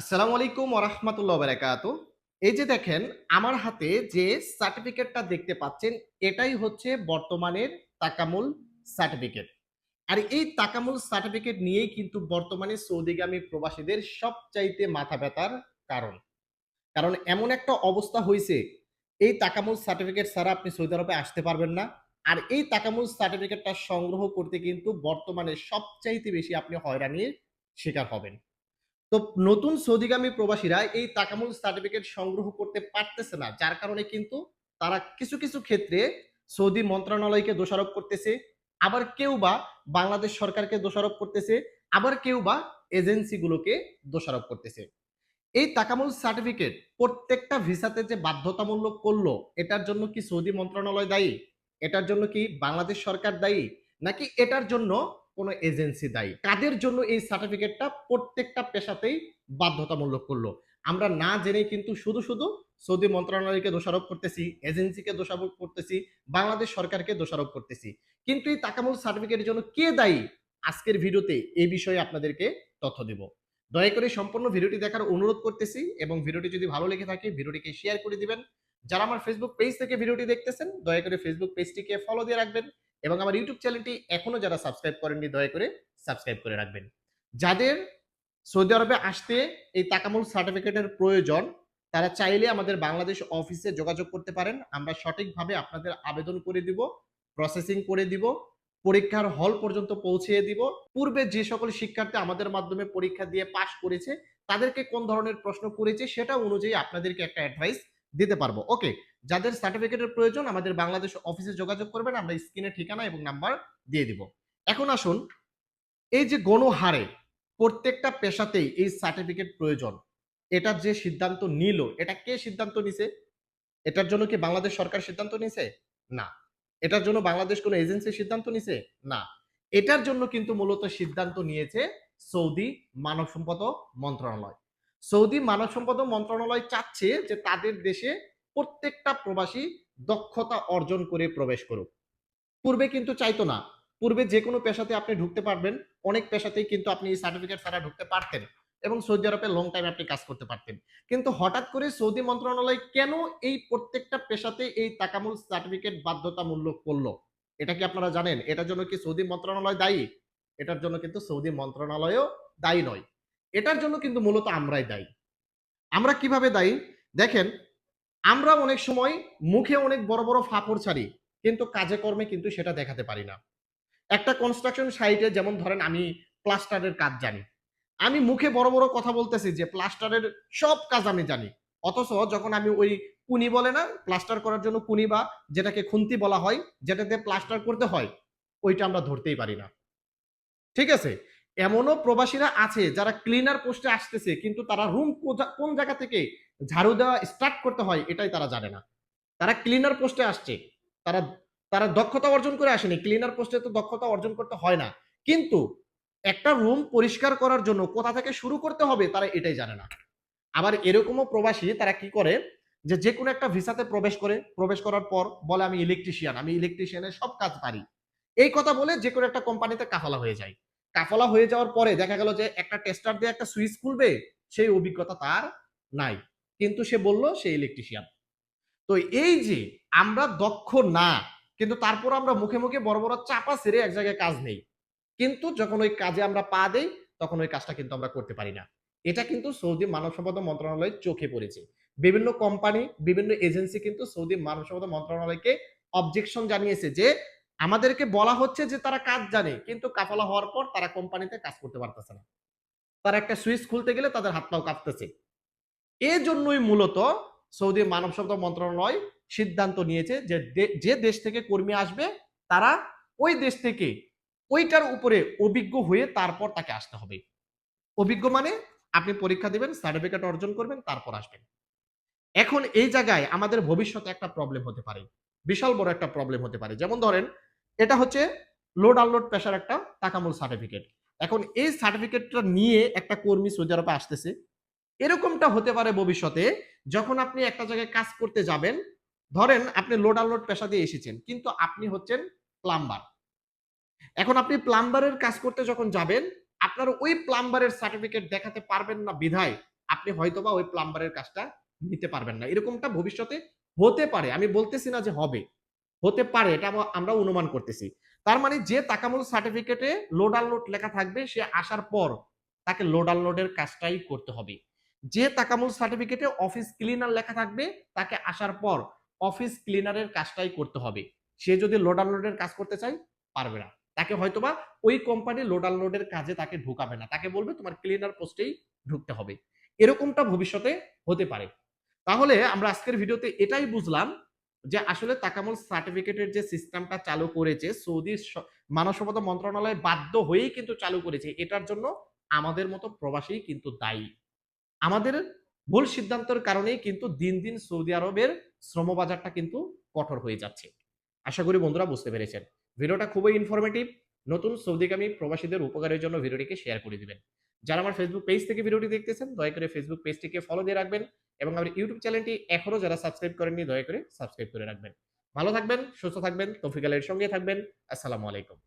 আসসালামু আলাইকুম ওরহমতুল্লাহ বারাকাত এই যে দেখেন, আমার হাতে যে সার্টিফিকেটটা দেখতে পাচ্ছেন, এটাই হচ্ছে বর্তমানের তাকামুল সার্টিফিকেট। আর এই তাকামুল সার্টিফিকেট নিয়েই কিন্তু বর্তমানে সৌদিগামী প্রবাসীদের সবচাইতে মাথা ব্যথার কারণ। কারণ এমন একটা অবস্থা হয়েছে এই তাকামুল সার্টিফিকেট ছাড়া আপনি সৌদি আরবে আসতে পারবেন না। আর এই তাকামুল সার্টিফিকেটটা সংগ্রহ করতে কিন্তু বর্তমানে সবচাইতে বেশি আপনি হয়রানির শিকার হবেন। তো নতুন সৌদিগামী প্রবাসীরা এই তাকামুল সার্টিফিকেট সংগ্রহ করতে পারতেছে না, যার কারণে কিন্তু তারা কিছু কিছু ক্ষেত্রে সৌদি মন্ত্রণালয়কে দোষারোপ করতেছে, আবার কেউ বা বাংলাদেশ সরকারকে দোষারোপ করতেছে, আবার কেউ বা এজেন্সিগুলোকে দোষারোপ করতেছে। এই তাকামুল সার্টিফিকেট প্রত্যেকটা ভিসাতে যে বাধ্যতামূলক করল, এটার জন্য কি সৌদি মন্ত্রণালয় দায়ী? এটার জন্য কি বাংলাদেশ সরকার দায়ী? নাকি এটার জন্য কোনো এজেন্সি দায়ী। কাদের জন্য এই সার্টিফিকেটটা প্রত্যেকটা পেশাতেই বাধ্যতামূলক করল? আমরা না জেনে কিন্তু শুধু শুধু সৌদি মন্ত্রণালয়কে দোষারোপ করতেছি এজেন্সিকে দোষারোপ করতেছি, বাংলাদেশ সরকারকে দোষারোপ করতেছি। কিন্তু এই তাকামুল সার্টিফিকেটের জন্য কে দায়ী? আজকের ভিডিওতে এই বিষয়ে আপনাদেরকে তথ্য দেব। দয়া করে সম্পূর্ণ ভিডিওটি দেখার অনুরোধ করতেছি এবং ভিডিওটি যদি ভালো লেগে থাকে, ভিডিওটিকে শেয়ার করে দিবেন। যারা আমার ফেসবুক পেজ থেকে ভিডিওটি দেখতেছেন, দয়া করে ফেসবুক পেজটিকে ফলো দিয়ে রাখবেন। এবং আমার ইউটিউব চ্যানেলটি এখনও যারা সাবস্ক্রাইব করেননি, দয়া করে সাবস্ক্রাইব করে রাখবেন। যাদের সৌদি আরবে আসতে এই তাকামুল সার্টিফিকেটের প্রয়োজন, তারা চাইলে আমাদের বাংলাদেশ অফিসে যোগাযোগ করতে পারেন। আমরা সঠিকভাবে আপনাদের আবেদন করে দিব প্রসেসিং করে দিব, পরীক্ষার হল পর্যন্ত পৌঁছিয়ে দিব। পূর্বে যে সকল শিক্ষার্থী আমাদের মাধ্যমে পরীক্ষা দিয়ে পাশ করেছে, তাদেরকে কোন ধরনের প্রশ্ন করেছে সেটা অনুযায়ী আপনাদেরকে একটা অ্যাডভাইস দিতে পারব। ওকে যাদের সার্টিফিকেটের প্রয়োজন, আমাদের বাংলাদেশ অফিসে যোগাযোগ করবেন, আমরা স্ক্রিনে ঠিকানা এবং নাম্বার দিয়ে দিব। এখন আসুন, এই যে গণহারে প্রত্যেকটা পেশাতেই এই সার্টিফিকেট প্রয়োজন এটার যে সিদ্ধান্ত নিল, এটা কে সিদ্ধান্ত নিছে? এটার জন্য কি বাংলাদেশ সরকার সিদ্ধান্ত নিছে? না। এটার জন্য বাংলাদেশ কোনো এজেন্সি সিদ্ধান্ত নিছে? না। এটার জন্য কিন্তু মূলত সিদ্ধান্ত নিয়েছে সৌদি মানব সম্পদ মন্ত্রণালয়। সৌদি মানব সম্পদ মন্ত্রণালয় চাচ্ছে যে তাদের দেশে প্রত্যেকটা প্রবাসী দক্ষতা অর্জন করে প্রবেশ করুক। পূর্বে কিন্তু চাইতো না। পূর্বে যে কোনো পেশাতে আপনি ঢুকতে পারবেন। অনেক পেশাতেই কিন্তু আপনি সার্টিফিকেট ছাড়া ঢুকতে পারতেন এবং সৌদি আরবে লং টাইম আপনি কাজ করতে পারতেন। কিন্তু হঠাৎ করে সৌদি মন্ত্রণালয় কেন এই প্রত্যেকটা পেশাতে এই তাকামুল সার্টিফিকেট বাধ্যতামূলক করল? এটা কি আপনারা জানেন? এটার জন্য কি সৌদি মন্ত্রণালয় দায়ী? এটার জন্য কিন্তু সৌদি মন্ত্রণালয়ও দায়ী নয়। এটার জন্য কিন্তু মূলত আমরাই দায়ী। আমরা কীভাবে দায়ী? দেখেন, আমরা অনেক সময় মুখে অনেক বড় বড় ফাপড় ছাড়ি, কিন্তু কাজে কর্মে কিন্তু সেটা দেখাতে পারি না। একটা কনস্ট্রাকশন সাইটে যেমন ধরেন আমি প্লাস্টারের কাজ জানি। আমি মুখে বড় বড় কথা বলতেছি যে প্লাস্টারের সব কাজ আমি জানি। অথচ যখন আমি ওই কুনি বলে না প্লাস্টার করার জন্য কুনি বা যেটাকে খুন্তি বলা হয়, যেটাতে প্লাস্টার করতে হয়, ওইটা আমরা ধরতেই পারি না। ঠিক আছে? এমনও প্রবাসীরা আছে যারা ক্লিনার পোস্টে আসতেছে, কিন্তু তারা রুম কোন জায়গা থেকে ঝাড়ু দেওয়া স্টার্ট করতে হয় এটাই তারা জানে না। তারা ক্লিনার পোস্টে আসছে, তারা তারা দক্ষতা অর্জন করে আসেনি ক্লিনার পোস্টে তো দক্ষতা অর্জন করতে হয় না। কিন্তু একটা রুম পরিষ্কার করার জন্য কোথা থেকে শুরু করতে হবে তারা এটাই জানে না। আবার এরকমও প্রবাসী তারা কি করে যে যে কোনো একটা ভিসাতে প্রবেশ করে, প্রবেশ করার পর বলে আমি ইলেকট্রিশিয়ান আমি ইলেকট্রিশিয়ানের সব কাজ পারি। এই কথা বলে যে কোনো একটা কোম্পানিতে কাফালা হয়ে যায়। কাফালা হয়ে যাওয়ার পরে দেখা গেল যে একটা টেস্টার দিয়ে একটা সুইচ খুলবে, সেই অভিজ্ঞতা তার নাই। কিন্তু সে বলল, সে ইলেকট্রিশিয়ান তো এই যে আমরা দক্ষ না, কিন্তু তারপর আমরা মুখে মুখে বড় বড় চাপা সেরে এক জায়গায় কাজ নেই। কিন্তু যখন ওই কাজে আমরা পা দেই, তখন ওই কাজটা কিন্তু আমরা করতে পারি না। এটা কিন্তু সৌদি মানব সম্পদ মন্ত্রণালয়ের চোখে পড়েছে। বিভিন্ন কোম্পানি বিভিন্ন এজেন্সি কিন্তু সৌদি মানব সম্পদ মন্ত্রণালয়কে অবজেকশন জানিয়েছে যে আমাদেরকে বলা হচ্ছে যে তারা কাজ জানে, কিন্তু কাফালা হওয়ার পর তারা কোম্পানিতে কাজ করতে পারতেছে না। তারা একটা সুইচ খুলতে গেলে তাদের হাত পাও কাঁপতেছে। এজন্যই মূলত সৌদি মানব সম্পদ মন্ত্রণালয় সিদ্ধান্ত নিয়েছে যে যে দেশ থেকে কর্মী আসবে, তারা ওই দেশ থেকে ওইটার উপরে অভিজ্ঞ হয়ে তারপর তাকে আসতে হবে। অভিজ্ঞ মানে আপনি পরীক্ষা দিবেন সার্টিফিকেট অর্জন করবেন, তারপর আসবেন। এখন এই জায়গায় আমাদের ভবিষ্যতে একটা প্রবলেম হতে পারে, বিশাল বড় একটা প্রবলেম হতে পারে। যেমন ধরেন এটা হচ্ছে লোড আনলোড পেশার একটা তাকামূল সার্টিফিকেট এখন এই সার্টিফিকেটটা নিয়ে একটা কর্মী সৌদি আরবে আসতেছে, এরকমটা হতে পারে ভবিষ্যতে যখন আপনি একটা জায়গায় কাজ করতে যাবেন, ধরেন আপনি লোড আনলোড পেশা দিয়ে এসেছেন, কিন্তু আপনি হচ্ছেন প্লাম্বার এখন আপনি প্লাম্বারের কাজ করতে যখন যাবেন, আপনার ওই প্লাম্বারের সার্টিফিকেট দেখাতে পারবেন না বিধায় আপনি হয়তোবা ওই প্লাম্বারের কাজটা নিতে পারবেন না। এরকমটা ভবিষ্যতে হতে পারে, আমি বলতেছি না যে হবে। হতে পারে, এটা আমরা অনুমান করতেছি। তার মানে যে তাকামুল সার্টিফিকেটে লোড আনলোড লেখা থাকবে, সে আসার পর তাকে লোড আনলোডের কাজটাই করতে হবে। যে তাকামুল সার্টিফিকেটে অফিস ক্লিনার লেখা থাকবে, তাকে আসার পর অফিস ক্লিনারের কাজটাই করতে হবে। সে যদি লোড আনলোডের কাজ করতে চায়, পারবে না। তাকে হয়তোবা ওই কোম্পানি লোড আনলোডের কাজে তাকে ঢুকাবে না। তাকে বলবে তোমার ক্লিনার পোস্টেই ঢুকতে হবে। এরকমটা ভবিষ্যতে হতে পারে। তাহলে আমরা আজকের ভিডিওতে এটাই বুঝলাম যে আসলে তাকামুল সার্টিফিকেটের যে সিস্টেমটা চালু করেছে, সৌদি মানব সম্পদ মন্ত্রণালয় বাধ্য হয়েই কিন্তু চালু করেছে। এটার জন্য আমাদের মতো প্রবাসী কিন্তু দায়ী। আমাদের ভুল সিদ্ধান্তের কারণেই কিন্তু দিন দিন সৌদি আরবের শ্রমবাজারটা কিন্তু কঠোর হয়ে যাচ্ছে। আশা করি বন্ধুরা বুঝতে পেরেছেন। ভিডিওটা খুবই ইনফরমেটিভ নতুন সৌদিগামী প্রবাসীদের উপকারের জন্য ভিডিওটিকে শেয়ার করে দিবেন। যারা আমার ফেসবুক পেজ থেকে ভিডিওটি দেখতেছেন, দয়া করে ফেসবুক পেজটিকে ফলো দিয়ে রাখবেন এবং আমার ইউটিউব চ্যানেলটি এখনও যারা সাবস্ক্রাইব করেননি, দয়া করে সাবস্ক্রাইব করে রাখবেন। ভালো থাকবেন, সুস্থ থাকবেন, তৌফিক আলের সঙ্গে থাকবেন। আসসালামু আলাইকুম।